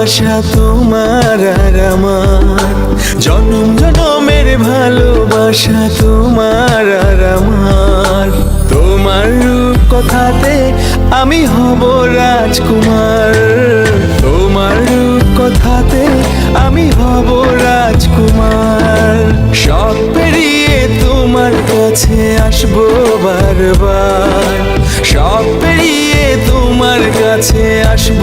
ভালোবাসা তোমার আর আমার। জনম জনমের ভালোবাসা তোমার আর আমার। তোমার রূপ কথাতে আমি হব রাজকুমার। তোমার রূপ কথাতে আমি হব রাজকুমার। সব পেরিয়ে তোমার কাছে আসব বারবার। সব পেরিয়ে তোমার কাছে আসব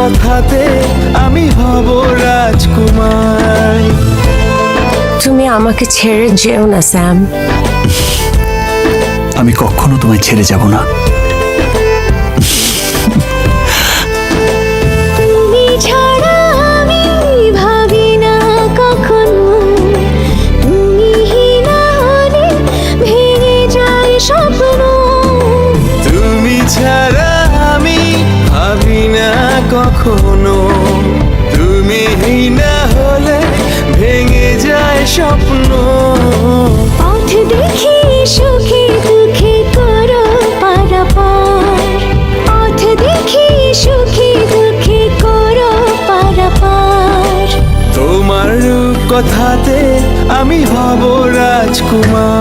কথাতে আমি হব রাজকুমার। তুমি আমাকে ছেড়ে যেও না স্যাম। আমি কখনো তোমায় ছেড়ে যাব না। কখনো। তুমি না হলে ভেঙে যায় স্বপ্ন। পথ দেখি সুখে দুঃখে করো পারাপার। পথ দেখি সুখে দুঃখে করো পারাপার। তোমার কথাতে আমি হব রাজকুমার।